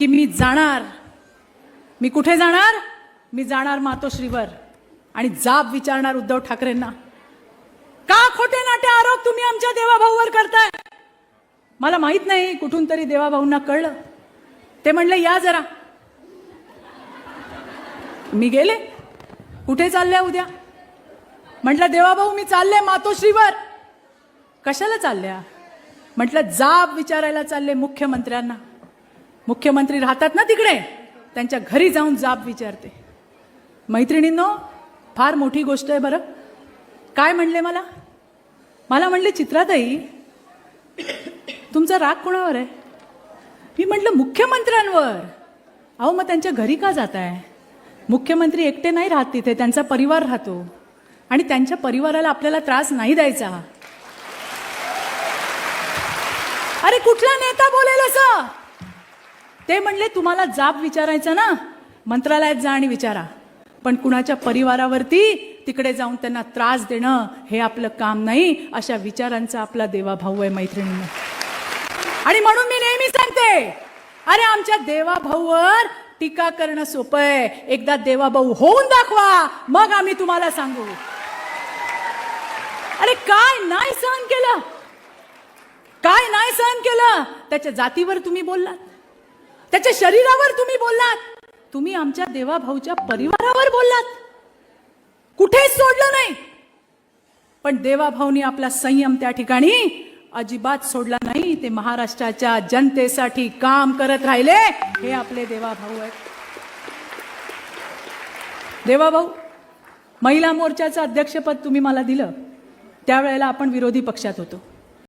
की मी जाणार. मी कुठे जाणार? मी जाणार मातोश्रीवर. आणि जाब विचारणार उद्धव ठाकरेंना. का खोटे नाटे आरोप तुम्ही आमच्या देवाभाऊवर करताय? मला माहीत नाही कुठून तरी देवाभाऊंना कळलं. ते म्हणले या जरा. मी गेले. कुठे चालले उद्या? म्हटलं देवाभाऊ मी चालले मातोश्रीवर. कशाला चालल्या? म्हटलं जाब विचारायला चालले मुख्यमंत्र्यांना. मुख्यमंत्री राहतात ना तिकडे? त्यांच्या घरी जाऊन जाब विचारते. मैत्रिणींनो फार मोठी गोष्ट आहे बरं. काय म्हणले मला? मला म्हणले चित्राताई तुमचा राग कोणावर आहे? मी म्हटलं मुख्यमंत्र्यांवर. अहो मग त्यांच्या घरी का जात आहे मुख्यमंत्री एकटे नाही राहत तिथे त्यांचा परिवार राहतो. आणि त्यांच्या परिवाराला आपल्याला त्रास नाही द्यायचा. अरे कुठला नेता बोलेल असं? ते म्हणले तुम्हाला जाब विचारायचा ना? मंत्रालयात जा आणि विचारा. पण कुणाच्या परिवारावरती तिकडे जाऊन त्यांना त्रास देणं हे आपलं काम नाही अशा विचारांचा आपला देवाभाऊ आहे मैत्रिणींना. आणि म्हणून मी नेहमी सांगते अरे आमच्या देवाभाऊवर टीका करणं सोपं आहे. एकदा देवाभाऊ होऊन दाखवा मग आम्ही तुम्हाला सांगू. अरे काय नाही सहन केलं? काय नाही सहन केलं? त्याच्या जातीवर तुम्ही बोललात. त्याच्या शरीरावर तुम्ही बोललात. तुम्ही आमच्या देवाभाऊच्या परिवारावर बोललात. कुठेच सोडलं नाही. पण देवाभाऊनी आपला संयम त्या ठिकाणी अजिबात सोडला नाही. ते महाराष्ट्राच्या जनतेसाठी काम करत राहिले. हे आपले देवाभाऊ आहेत. देवाभाऊ महिला मोर्चाचं अध्यक्षपद तुम्ही मला दिलं. त्यावेळेला आपण विरोधी पक्षात होतो.